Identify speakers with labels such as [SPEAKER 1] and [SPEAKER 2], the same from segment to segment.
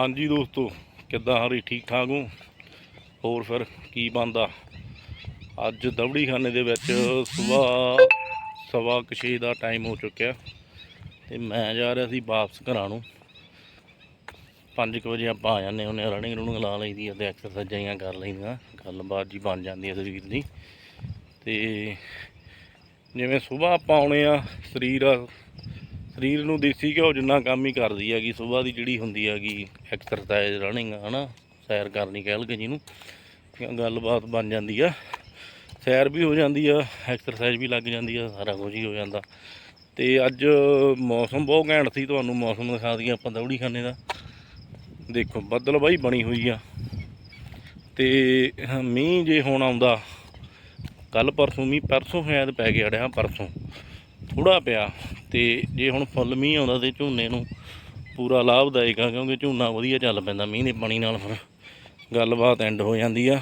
[SPEAKER 1] ਹਾਂਜੀ ਦੋਸਤੋ, ਕਿੱਦਾਂ ਹਰੀ ਠੀਕ ਠਾਕ ਹੋ? ਹੋਰ ਫਿਰ ਕੀ ਬੰਦਾ ਅੱਜ ਦਵੜੀ ਖਾਨੇ ਦੇ ਵਿੱਚ ਸਵੇਰ ਸਵਾ ਕੁ ਛੇ ਦਾ ਟਾਈਮ ਹੋ ਚੁੱਕਿਆ ਤੇ ਮੈਂ ਜਾ ਰਿਹਾ ਸੀ ਵਾਪਸ ਘਰਾਂ ਨੂੰ। 5 ਵਜੇ ਆਪਾਂ ਆ ਜਾਂਦੇ ਹੁੰਦੇ ਰਨਿੰਗ ਰੂਨਿੰਗ ਲਾ ਲਈਦੀ ਆ ਤੇ ਐਕਸਰਸਾਈਜ਼ਾਂ ਕਰ ਲਈਦੀਆਂ, ਗੱਲਬਾਤ ਜੀ ਬਣ ਜਾਂਦੀ ਆ ਸਰੀਰ ਦੀ। ਤੇ ਜਿਵੇਂ ਸਵੇਰ ਆਪਾਂ ਆਉਣੇ ਆ, ਸਰੀਰ ਸਰੀਰ ਨੂੰ ਦੇਸੀ ਘਿਓ ਜਿੰਨਾ ਕੰਮ ਹੀ ਕਰਦੀ ਹੈਗੀ, ਸਵੇਰ ਦੀ ਜਿਹੜੀ ਹੁੰਦੀ ਹੈਗੀ ਐਕਸਰਸਾਈਜ਼ ਰਨਿੰਗ ਹਨਾ, ਸੈਰ ਕਰਨੀ ਕਹਿ ਲਗੇ ਜਿਹਨੂੰ ਗੱਲਬਾਤ ਬਣ ਜਾਂਦੀ ਆ। ਸੈਰ ਵੀ ਹੋ ਜਾਂਦੀ ਆ ਐਕਸਰਸਾਈਜ਼ ਵੀ ਲੱਗ ਜਾਂਦੀ ਆ, ਸਾਰਾ ਕੁਝ ਹੀ ਹੋ ਜਾਂਦਾ। ਤੇ ਅੱਜ ਮੌਸਮ ਬਹੁਤ ਘੈਂਟ ਸੀ, ਤੁਹਾਨੂੰ ਮੌਸਮ ਦਿਖਾ ਦਈਏ ਆਪਾਂ ਦੌੜੀ ਖਾਨੇ ਦਾ। ਦੇਖੋ, ਬੱਦਲ ਬਾਈ ਬਣੀ ਹੋਈ ਆ। ਤੇ ਮੀਂਹ ਜੇ ਹੁਣ ਆਉਂਦਾ ਕੱਲ ਪਰਸੋਂ ਮੀਂਹ, ਪਰਸੋਂ ਸ਼ਾਇਦ ਪੈ ਗਿਆ ਡਿਆ ਪਰਸੋਂ। ਥੋੜਾ ਪਿਆ ਤੇ ਜੇ ਹੁਣ ਫੁੱਲ ਮੀਂਹ ਆਉਂਦਾ ਤੇ ਝੋਨੇ ਨੂੰ ਪੂਰਾ ਲਾਭਦਾਇਕ ਆ, ਕਿਉਂਕਿ ਝੋਨਾ ਵਧੀਆ ਚੱਲ ਪੈਂਦਾ, ਮੀਂਹ ਦੇ ਪਾਣੀ ਨਾਲ ਫਿਰ ਗੱਲਬਾਤ ਐਂਡ ਹੋ ਜਾਂਦੀ ਆ।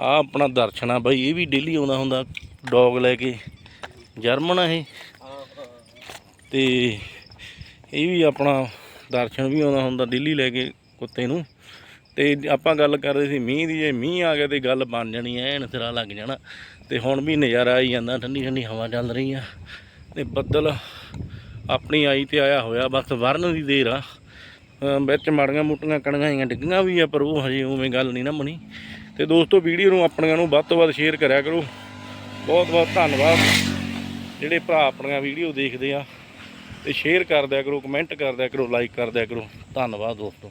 [SPEAKER 1] ਆ ਆਪਣਾ ਦਰਸ਼ਨ ਆ ਬਾਈ, ਇਹ ਵੀ ਡੇਲੀ ਆਉਂਦਾ ਹੁੰਦਾ, ਡੌਗ ਲੈ ਕੇ, ਜਰਮਨ ਆ ਇਹ। ਤੇ ਇਹ ਵੀ ਆਪਣਾ ਦਰਸ਼ਨ ਵੀ ਆਉਂਦਾ ਹੁੰਦਾ ਡੇਲੀ ਲੈ ਕੇ ਕੁੱਤੇ ਨੂੰ। ਤੇ ਆਪਾਂ ਗੱਲ ਕਰਦੇ ਸੀ ਮੀਂਹ ਦੀ, ਜੇ ਮੀਂਹ ਆ ਗਿਆ ਤੇ ਗੱਲ ਬਣ ਜਾਣੀ, ਐਨ ਸਿਰਾ ਲੱਗ ਜਾਣਾ। ਤੇ ਹੁਣ ਵੀ ਨਜ਼ਾਰਾ ਆਈ ਜਾਂਦਾ ਠੰਡੀ ਠੰਡੀ ਹਵਾ ਚੱਲ ਰਹੀ ਆ। ਤੇ ਬੱਦਲ ਆਪਣੀ ਆਈ ਤੇ ਆਇਆ ਹੋਇਆ, ਬਸ ਵਰਨ ਦੀ ਦੇਰ ਆ। ਵਿੱਚ ਮਾੜੀਆਂ ਮੋਟੀਆਂ ਕਣੀਆਂ ਆਈਆਂ ਡਿੱਗੀਆਂ ਵੀ ਆ, ਪਰ ਉਹ ਹਜੇ ਉਵੇਂ ਗੱਲ ਨਹੀਂ ਨਾ ਬਣੀ। ਤੇ ਦੋਸਤੋ, ਵੀਡੀਓ ਨੂੰ ਆਪਣੀਆਂ ਨੂੰ ਵੱਧ ਤੋਂ ਵੱਧ ਸ਼ੇਅਰ ਕਰਿਆ ਕਰੋ। ਬਹੁਤ ਬਹੁਤ ਧੰਨਵਾਦ। ਜਿਹੜੇ ਭਰਾ ਆਪਣੀਆਂ ਵੀਡੀਓ ਦੇਖਦੇ ਆ, ਤੇ ਸ਼ੇਅਰ ਕਰ ਦਿਆ ਕਰੋ ਕਮੈਂਟ ਕਰ ਦਿਆ ਕਰੋ ਲਾਈਕ ਕਰ ਦਿਆ ਕਰੋ। ਧੰਨਵਾਦ ਦੋਸਤੋ।